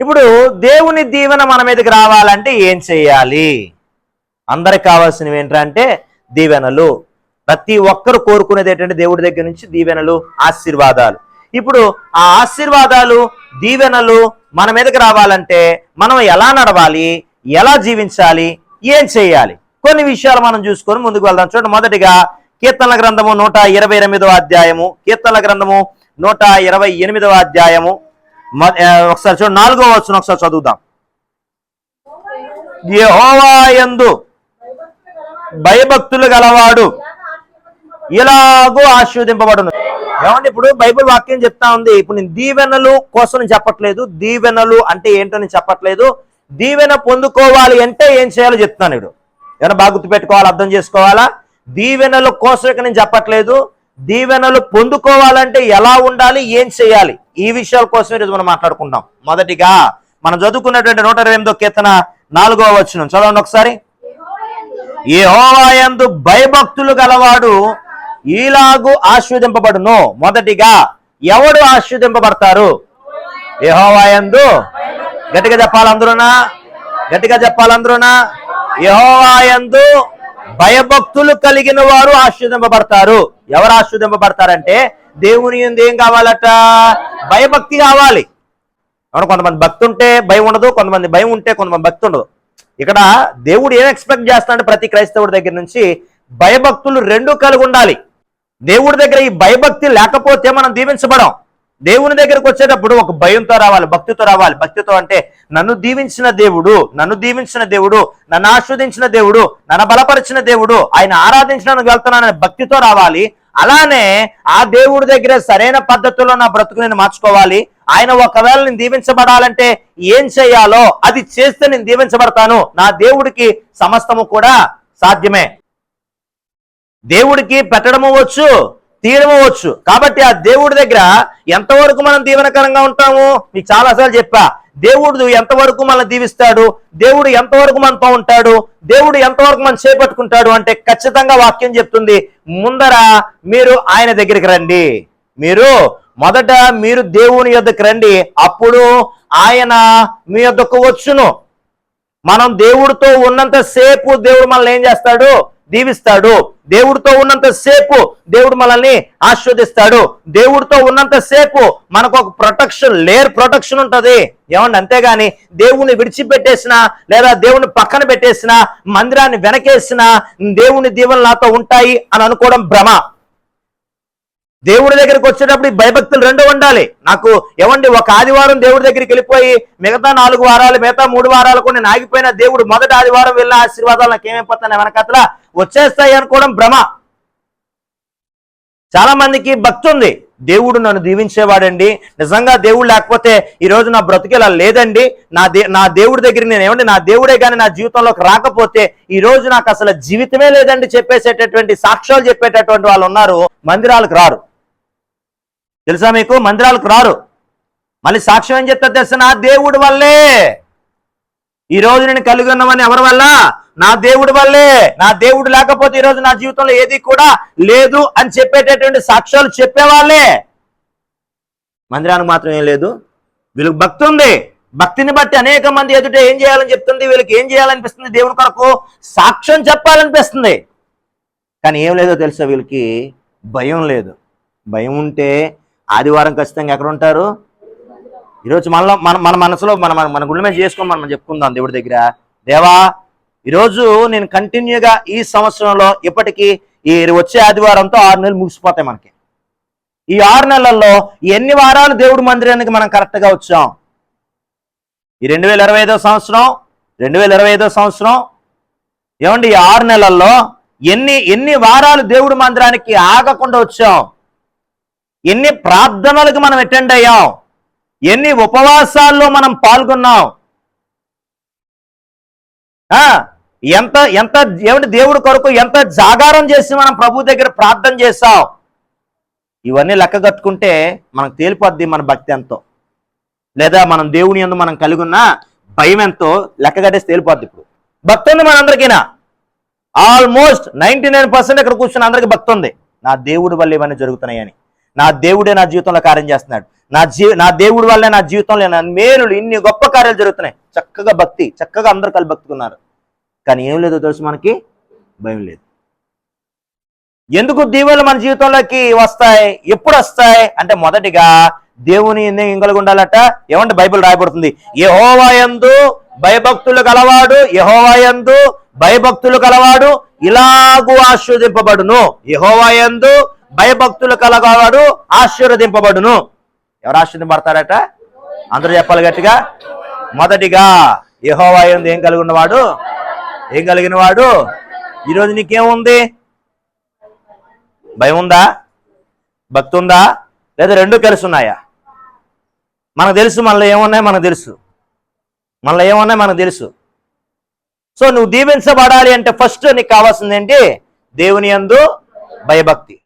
ఇప్పుడు దేవుని దీవెన మన మీదకి రావాలంటే ఏం చేయాలి? అందరికి కావాల్సినవి ఏంటంటే దీవెనలు. ప్రతి ఒక్కరు కోరుకునేది ఏంటంటే దేవుడి దగ్గర నుంచి దీవెనలు ఆశీర్వాదాలు. ఇప్పుడు ఆ ఆశీర్వాదాలు దీవెనలు మన మీదకి రావాలంటే మనం ఎలా నడవాలి? ఎలా జీవించాలి? ఏం చేయాలి? కొన్ని విషయాలు మనం చూసుకొని ముందుకు వెళ్దాం. చూడండి మొదటిగా కీర్తనల గ్రంథము నూట ఇరవై ఎనిమిదవ అధ్యాయము. కీర్తనల గ్రంథము నూట ఇరవై ఎనిమిదవ అధ్యాయము. ఒకసారి చూడండి. నాలుగో వచ్చిన ఒకసారి చదువుదాం. యెహోవా యందు భయభక్తులు గలవాడు ఇలాగూ ఆశీర్వదింపబడును. ఏమంటే ఇప్పుడు బైబిల్ వాక్యం చెప్తా ఉంది. ఇప్పుడు నేను దీవెనలు కోసం నేను చెప్పట్లేదు. దీవెనలు అంటే ఏంటో నేను చెప్పట్లేదు. దీవెన పొందుకోవాలి అంటే ఏం చేయాలో చెప్తాను ఇప్పుడు. ఏమైనా బాగా గుర్తుపెట్టుకోవాలి? అర్థం చేసుకోవాలా? దీవెనల కోసం ఇక నేను చెప్పట్లేదు. దీవెనలు పొందుకోవాలంటే ఎలా ఉండాలి? ఏం చేయాలి? ఈ విషయాల కోసం ఈరోజు మనం మాట్లాడుకుంటాం మొదటిగా మనం చదువుకున్నటువంటి నూట ఇరవై ఎనిమిదో కీర్తన నాలుగో వచ్చిన చదవండి ఒకసారి. ఏ హోవాయందు భయభక్తులు గలవాడు ఈలాగు ఆస్వాదింపబడును మొదటిగా ఎవడు ఆస్వాదింపబడతారు యెహోవాయందు గట్టిగా చెప్పాలందరూనా గట్టిగా చెప్పాలందరూనా అందరూనా? యెహోవాయందు భయభక్తులు కలిగిన వారు ఆశ్రదింపబడతారు. ఎవరు ఆశ్రదింపబడతారంటే దేవుని యందు ఏం కావాలట? భయభక్తి కావాలి. అవును కొంతమంది భక్తి ఉంటే భయం ఉండదు కొంతమంది భయం ఉంటే కొంతమంది భక్తి ఉండదు. ఇక్కడ దేవుడు ఏం ఎక్స్పెక్ట్ చేస్తాడంటే ప్రతి క్రైస్తవుడి దగ్గర నుంచి భయభక్తులు రెండు కలిగి ఉండాలి. దేవుడి దగ్గర ఈ భయభక్తి లేకపోతే మనం దీవించబడం. దేవుని దగ్గరకు వచ్చేటప్పుడు ఒక భయంతో రావాలి భక్తితో రావాలి. భక్తితో అంటే నన్ను దీవించిన దేవుడు నన్ను దీవించిన దేవుడు నన్ను ఆస్వాదించిన దేవుడు నన్ను బలపరిచిన దేవుడు ఆయన ఆరాధించడానికి వెళ్తున్నానని భక్తితో రావాలి. అలానే ఆ దేవుడి దగ్గర సరైన పద్ధతిలో నా బ్రతుకు నేను మార్చుకోవాలి. ఆయన ఒకవేళ నేను దీవించబడాలంటే ఏం చేయాలో అది చేస్తే నేను దీవించబడతాను. నా దేవుడికి సమస్తము కూడా సాధ్యమే. దేవుడికి పెట్టడము వచ్చు తీరవచ్చు. వచ్చు కాబట్టి ఆ దేవుడి దగ్గర ఎంతవరకు మనం దీవెనకరంగా ఉంటాము? మీకు చాలాసార్లు చెప్పా. దేవుడు ఎంతవరకు మనల్ని దీవిస్తాడు? దేవుడు ఎంతవరకు మనతో ఉంటాడు? దేవుడు ఎంతవరకు మనం చేపట్టుకుంటాడు? అంటే ఖచ్చితంగా వాక్యం చెప్తుంది. ముందర మీరు ఆయన దగ్గరికి రండి. మీరు మొదట మీరు దేవుని యొద్దకు రండి. అప్పుడు ఆయన మీ యొద్దకు వచ్చును. మనం దేవుడితో ఉన్నంత సేపు దేవుడు మనల్ని ఏం చేస్తాడు? దీవిస్తాడు. దేవుడితో ఉన్నంత సేపు దేవుడు మనల్ని ఆస్వాదిస్తాడు దేవుడితో ఉన్నంత సేపు మనకు ఒక ప్రొటెక్షన్ లేర్ ప్రొటెక్షన్ ఉంటుంది. ఏమండి? అంతేగాని దేవుని విడిచిపెట్టేసిన లేదా దేవుని పక్కన పెట్టేసిన మందిరాన్ని వెనకేసిన దేవుని దీవెనలు నాతో ఉంటాయి అని అనుకోవడం భ్రమ. దేవుడి దగ్గరికి వచ్చేటప్పుడు ఈ భయభక్తులు రెండు ఉండాలి. నాకు ఏమండి ఒక ఆదివారం దేవుడి దగ్గరికి వెళ్ళిపోయి మిగతా నాలుగు వారాలు మిగతా మూడు వారాలు కూడా నేను ఆగిపోయిన దేవుడు మొదటి ఆదివారం వెళ్ళిన ఆశీర్వాదాలు నాకు ఏమైపోతాను వెనకతల వచ్చేస్తాయి అనుకోవడం భ్రమ. చాలా మందికి భక్తి ఉంది. దేవుడు నన్ను దీవించేవాడండి. నిజంగా దేవుడు లేకపోతే ఈ రోజు నా బ్రతికేలా లేదండి. నా దే నా దేవుడి దగ్గర నేను ఏమండి నా దేవుడే కానీ నా జీవితంలోకి రాకపోతే ఈ రోజు నాకు అసలు జీవితమే లేదండి చెప్పేసేటటువంటి సాక్ష్యాలు చెప్పేటటువంటి వాళ్ళు ఉన్నారు. మందిరాలకు రారు. తెలుసా మీకు? మందిరాలకు రారు. మళ్ళీ సాక్ష్యం ఏం చెప్తా తెలుసా? నా దేవుడి వల్లే. ఈ రోజు నేను కలిగి ఉన్నామని ఎవరి వల్ల? నా దేవుడి వల్లే. నా దేవుడు లేకపోతే ఈ రోజు నా జీవితంలో ఏది కూడా లేదు అని చెప్పేటటువంటి సాక్ష్యాలు చెప్పేవాళ్ళే. మందిరానికి మాత్రం ఏం లేదు. వీళ్ళకి భక్తి ఉంది. భక్తిని బట్టి అనేక మంది ఎదుట ఏం చేయాలని చెప్తుంది? వీళ్ళకి ఏం చేయాలనిపిస్తుంది? దేవుని కొరకు సాక్ష్యం చెప్పాలనిపిస్తుంది. కానీ ఏం లేదో తెలుసా వీళ్ళకి? భయం లేదు. భయం ఉంటే ఆదివారం ఖచ్చితంగా ఎక్కడ ఉంటారు? ఈరోజు మనలో మన మన మనసులో మన మన గుండె మీద చేసుకొని మనం చెప్పుకుందాం దేవుడి దగ్గర. దేవా ఈరోజు నేను కంటిన్యూగా ఈ సంవత్సరంలో ఇప్పటికీ ఈ వచ్చే ఆదివారంతో ఆరు నెలలు ముగిసిపోతాయి మనకి. ఈ ఆరు నెలల్లో ఎన్ని వారాలు దేవుడి మందిరానికి మనం కరెక్ట్గా వచ్చాం? ఈ రెండు వేల ఇరవై ఐదో సంవత్సరం రెండు వేల ఇరవై ఐదో సంవత్సరం ఏమండి ఈ ఆరు నెలల్లో ఎన్ని ఎన్ని వారాలు దేవుడి మందిరానికి ఆగకుండా వచ్చాం? ఎన్ని ప్రార్థనలకు మనం అటెండ్ అయ్యాం? ఎన్ని ఉపవాసాల్లో మనం పాల్గొన్నాం? ఎంత ఎంత ఏమిటి దేవుడి కొరకు ఎంత జాగారం చేసి మనం ప్రభు దగ్గర ప్రార్థన చేస్తాం ఇవన్నీ లెక్క కట్టుకుంటే మనకు తేలిపోద్ది మన భక్తి ఎంతో. లేదా మనం దేవుని ఎందు మనం కలిగి ఉన్న భయం ఎంతో లెక్క కట్టేసి తేలిపోద్ది ఇప్పుడు. భక్తి ఉంది మనందరికీనా? ఆల్మోస్ట్ నైన్టీ నైన్ పర్సెంట్ ఇక్కడ కూర్చున్న అందరికి భక్తి ఉంది. నా దేవుడి వల్ల ఇవన్నీ జరుగుతున్నాయని. నా దేవుడే నా జీవితంలో కార్యం చేస్తున్నాడు. నా జీ నా దేవుడి వల్లే నా జీవితంలో నా మేలులు ఇన్ని గొప్ప కార్యాలు జరుగుతున్నాయి. చక్కగా భక్తి చక్కగా అందరు కలిసి భక్తుకున్నారు కానీ ఏం లేదో తెలుసు మనకి? భయం లేదు. ఎందుకు దీవెనలు మన జీవితంలోకి వస్తాయి? ఎప్పుడు వస్తాయి? అంటే మొదటిగా దేవుని ఇంకలిగి ఉండాలట? ఏమంటే బైబిల్ రాయబడుతుంది. యహోవాయందు భయభక్తులు గలవాడు యహోవాయందు భయభక్తులు కలవాడు ఇలాగూ ఆశీర్వదింపబడును. యహోవాయందు భయభక్తులు కలగవాడు ఆశీర్వదింపబడును. ఎవరు ఆశీర్వదింపడతారట అందరూ చెప్పాలి గట్టిగా. మొదటిగా యెహోవాయందు ఏం కలిగి ఉన్నవాడు ఏం కలిగిన వాడు ఈరోజు నీకేముంది? భయం ఉందా భక్తి ఉందా లేదా రెండు కలిసి ఉన్నాయా? మనకు తెలుసు మనలో ఏమున్నాయి? మనకు తెలుసు. మనలో ఏమున్నాయి? మనకు తెలుసు. సో నువ్వు దీవించబడాలి అంటే ఫస్ట్ నీకు కావాల్సింది ఏంటి? దేవుని యందు భయభక్తి.